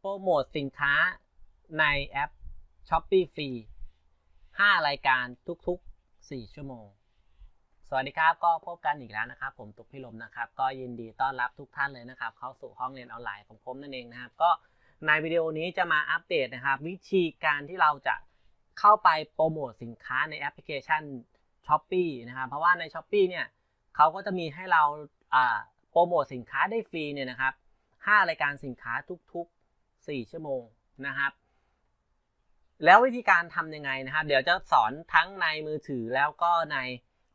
โปรโมทสินค้าในแอป s h o p e e ฟรี5รายการทุกๆ 4 ชั่วโมง สวัสดีครับ ก็พบกันอีกแล้วนะครับ ผมตุกพิลมนะครับ ก็ยินดีต้อนรับทุกท่านเลยนะครับ เข้าสู่ห้องเรียนออนไลน์ของผมนั่นเองนะครับ ก็ในวิดีโอนี้จะมาอัปเดตนะครับ วิธีการที่เราจะเข้าไปโปรโมทสินค้าในแอปพลิเคชัน s h o p e e นะครับ เพราะว่าใน s h o p e e เนี่ยเขาก็จะมีให้เราอ่าโปรโมทสินค้าได้ฟรีเนี่ยนะครับ5รายการสินค้าทุกๆ 4 ชั่วโมงนะครับ แล้ววิธีการทำยังไงนะครับ เดี๋ยวจะสอนทั้งในมือถือแล้วก็ใน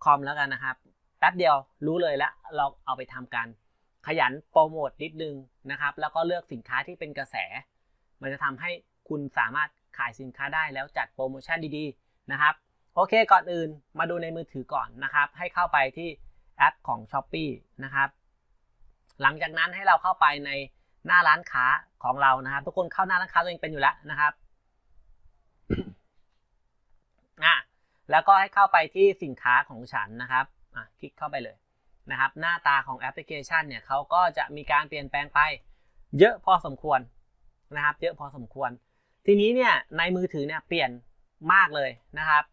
คอมแล้วกันนะครับแป๊บเดียวรู้เลยแล้วเราเอาไปทำกัน ขยันโปรโมทนิดนึงนะครับ แล้วก็เลือกสินค้าที่เป็นกระแส มันจะทำให้คุณสามารถขายสินค้าได้แล้วจัดโปรโมชั่นดีๆนะครับโอเคก่อนอื่นมาดูในมือถือก่อนนะครับ ให้เข้าไปที่แอปของ s h อ p e e นะครับหลังจากนั้นให้เราเข้าไปใน หน้าร้านค้าของเรานะครับ ทุกคนเข้าหน้าร้านค้าตัวเองเป็นอยู่แล้วนะครับอะแล้วก็ให้เข้าไปที่สินค้าของฉันนะครับอะคลิกเข้าไปเลยนะครับ หน้าตาของแอปพลิเคชันเนี่ยเขาก็จะมีการเปลี่ยนแปลงไป เยอะพอสมควรนะครับ เยอะพอสมควร ทีนี้เนี่ยในมือถือเนี่ยเปลี่ยนมากเลยนะครับ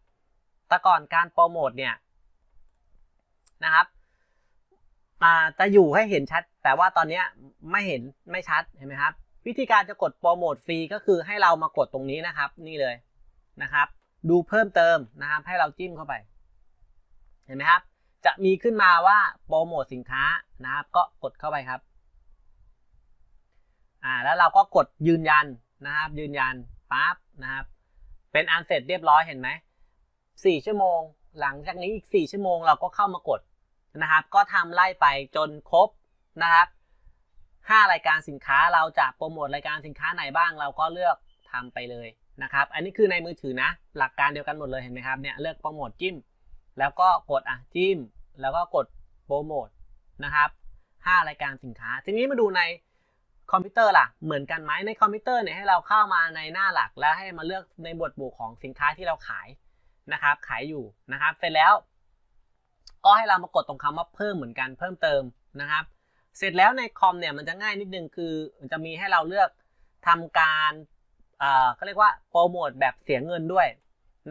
แต่ก่อนการโปรโมทเนี่ยนะครับจะอยู่ให้เห็นชัด แต่ว่าตอนนี้ไม่เห็นไม่ชัดเห็นไหมครับ วิธีการจะกดโปรโมทฟรีก็คือให้เรามากดตรงนี้นะครับ นี่เลยนะครับ ดูเพิ่มเติมนะครับให้เราจิ้มเข้าไป เห็นไหมครับ จะมีขึ้นมาว่าโปรโมทสินค้านะครับ ก็กดเข้าไปครับอ่าแล้วเราก็กดยืนยันนะครับ ยืนยันปั๊บนะครับ เป็นอันเสร็จเรียบร้อยเห็นไหมสี่ชั่วโมง หลังจากนี้อีกสี่ชั่วโมงเราก็เข้ามากดนะครับ ก็ทำไล่ไปจนครบ นะครับ5รายการสินค้าเราจะโปรโมทรายการสินค้าไหนบ้างเราก็เลือกทำไปเลยนะครับ อันนี้คือในมือถือนะ หลักการเดียวกันหมดเลยเห็นไหมครับเนี่ยเลือกโปรโมทจิ้ม แล้วก็กดอะจิ้ม แล้วก็กดโปรโมทนะครับ5รายการสินค้า ทีนี้มาดูในคอมพิวเตอร์ล่ะ เหมือนกันไหมในคอมพิวเตอร์เนี่ยให้เราเข้ามาในหน้าหลัก แล้วให้มาเลือกในบทบุของสินค้าที่เราขายนะครับ ขายอยู่นะครับ เสร็จแล้ว ก็ให้เรามากดตรงคำว่าเพิ่มเหมือนกันเพิ่มเติมนะครับ เสร็จแล้วในคอมเนี่ยมันจะง่ายนิดนึงคือจะมีให้เราเลือกทำการเอ่อก็เรียกว่าโปรโมทแบบเสียเงินด้วย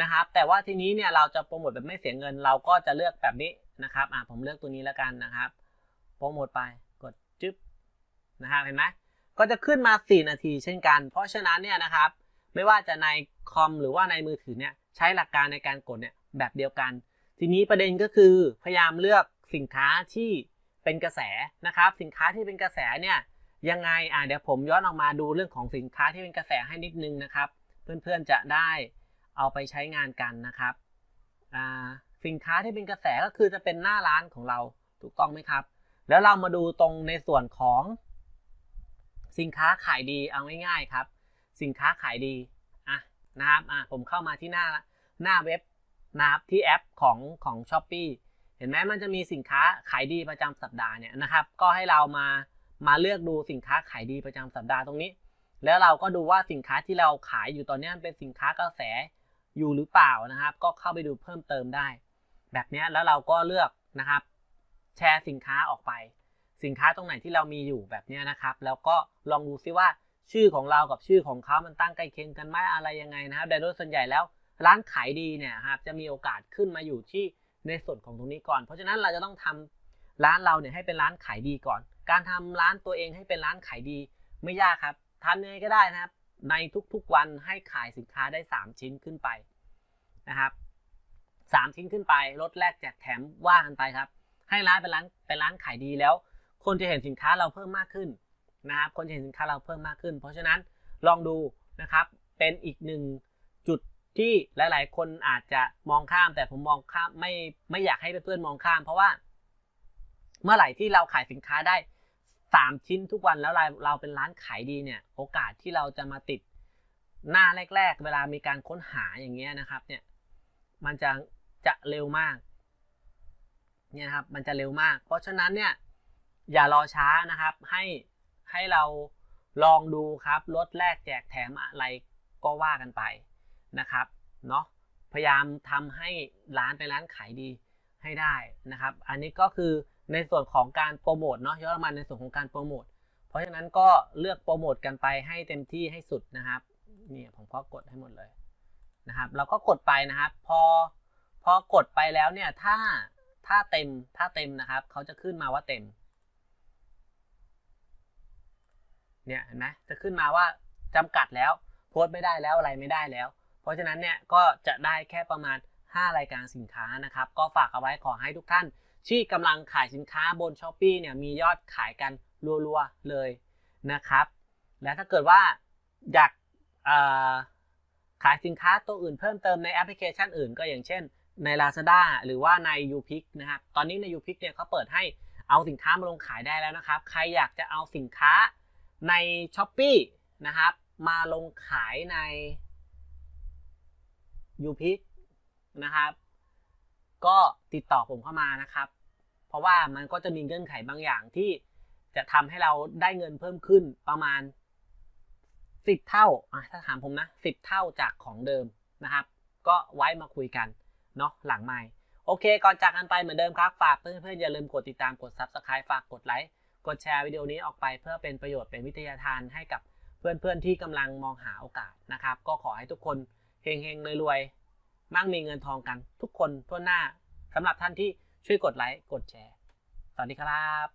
นะครับ แต่ว่าทีนี้เนี่ยเราจะโปรโมทแบบไม่เสียเงิน เราก็จะเลือกแบบนี้นะครับอ่าผมเลือกตัวนี้แล้วกันนะครับ โปรโมทไปกดจึ๊บนะครับเห็นไหมก็จะขึ้นมา 4 นาทีเช่นกัน เพราะฉะนั้นเนี่ยนะครับ ไม่ว่าจะในคอมหรือว่าในมือถือเนี่ยใช้หลักการในการกดเนี่ยแบบเดียวกัน ทีนี้ประเด็นก็คือพยายามเลือกสินค้าที่ เป็นกระแสนะครับ สินค้าที่เป็นกระแสเนี่ยยังไงอ่าเดี๋ยวผมย้อนออกมาดูเรื่องของสินค้าที่เป็นกระแสให้นิดนึงนะครับ เพื่อนๆจะได้เอาไปใช้งานกันนะครับอ่าสินค้าที่เป็นกระแสก็คือจะเป็นหน้าร้านของเราถูกต้องไหมครับ แล้วเรามาดูตรงในส่วนของสินค้าขายดีเอาง่ายๆครับ สินค้าขายดีอะนะครับอะผมเข้ามาที่หน้าหน้าเว็บนะครับที่แอปของของ s h อ p e e เห็นไหมมันจะมีสินค้าขายดีประจำสัปดาห์เนี่ยนะครับ ก็ให้เรามามาเลือกดูสินค้าขายดีประจำสัปดาห์ตรงนี้ แล้วเราก็ดูว่าสินค้าที่เราขายอยู่ตอนนี้เป็นสินค้ากระแสอยู่หรือเปล่านะครับ ก็เข้าไปดูเพิ่มเติมได้ แบบนี้แล้วเราก็เลือกนะครับ แชร์สินค้าออกไป สินค้าตรงไหนที่เรามีอยู่แบบนี้นะครับ แล้วก็ลองดูซิว่าชื่อของเรากับชื่อของเขามันตั้งใกล้เคียงกันไหมอะไรยังไงนะครับแต่โดยส่วนใหญ่แล้วร้านขายดีเนี่ยครับจะมีโอกาสขึ้นมาอยู่ที่ ในส่วนของตรงนี้ก่อน เพราะฉะนั้นเราจะต้องทำร้านเราเนี่ยให้เป็นร้านขายดีก่อน การทำร้านตัวเองให้เป็นร้านขายดีไม่ยากครับทำยังไงก็ได้นะครับ ในทุกๆวันให้ขายสินค้าได้ 3 ชิ้นขึ้นไปนะครับสามชิ้นขึ้นไปลดแลกแจกแถมว่ากันไปครับ ให้ร้านเป็นร้านเป็นร้านขายดีแล้ว คนจะเห็นสินค้าเราเพิ่มมากขึ้นนะครับคนจะเห็นสินค้าเราเพิ่มมากขึ้น เพราะฉะนั้นลองดูนะครับเป็นอีกหนึ่งจุด ที่หลาย ๆ คนอาจจะมองข้าม แต่ผมมองข้ามไม่ไม่อยากให้เพื่อนๆมองข้าม เพราะว่า เมื่อไหร่ที่เราขายสินค้าได้สามชิ้นทุกวันแล้วเราเราเป็นร้านขายดีเนี่ย โอกาสที่เราจะมาติดหน้าแรก ๆ เวลามีการค้นหาอย่างเงี้ยนะครับ เนี่ย มันจะจะเร็วมาก เนี่ยครับ มันจะเร็วมาก เพราะฉะนั้นเนี่ย อย่ารอช้านะครับ ให้ให้เราลองดูครับลดแลกแจกแถมอะไรก็ว่ากันไป นะครับเนาะพยายามทำให้ร้านเป็นร้านขายดีให้ได้นะครับ อันนี้ก็คือในส่วนของการโปรโมทเนาะยอนมาในส่วนของการโปรโมทเพราะฉะนั้นก็เลือกโปรโมทกันไปให้เต็มที่ให้สุดนะครับนี่ผมก็กดให้หมดเลยนะครับ เราก็กดไปนะครับ พอพอกดไปแล้วเนี่ยถ้าถ้าเต็มถ้าเต็มนะครับเขาจะขึ้นมาว่าเต็มเนี่ยเห็นไหมจะขึ้นมาว่าจำกัดแล้วโพสต์ไม่ได้แล้วอะไรไม่ได้แล้ว เพราะฉะนั้นเนี่ยก็จะได้แค่ประมาณ 5 รายการสินค้านะครับ ก็ฝากเอาไว้ขอให้ทุกท่าน ที่กำลังขายสินค้าบน s h อ p e e เนี่ยมียอดขายกันรัวๆเลยนะครับ และถ้าเกิดว่าอยากขายสินค้าตัวอื่นเพิ่มเติมในแอปพลิเคชันอื่น ก็อย่างเช่นใน Lazada หรือว่าใน u p i c นะครับ ตอนนี้ใน u p i c เนี่ยเขาเปิดให้เอาสินค้ามาลงขายได้แล้วนะครับ ใครอยากจะเอาสินค้าใน s h อ p e e นะครับมาลงขายใน u p i c นะครับ ก็ติดต่อผมเข้ามานะครับ เพราะว่ามันก็จะมีเงื่อนไขบางอย่างที่จะทำให้เราได้เงินเพิ่มขึ้นประมาณ 10 เท่าถ้าถามผมนะ 10 เท่าจากของเดิมนะครับ ก็ไว้มาคุยกันเนาะหลังไม่โอเค ก่อนจากกันไปเหมือนเดิมครับ ฝากเพื่อนๆอย่าลืมกดติดตามกด Subscribe ฝากกดไลค์กดแชร์วิดีโอนี้ออกไปเพื่อเป็นประโยชน์เป็นวิทยาทานให้กับเพื่อนๆที่กำลังมองหาโอกาสนะครับ ก็ขอให้ทุกคน เฮงเฮงรวยๆมั่งมีเงินทองกัน ทุกคนทั่วหน้าสำหรับท่านที่ช่วยกดไลค์กดแชร์ สวัสดีครับ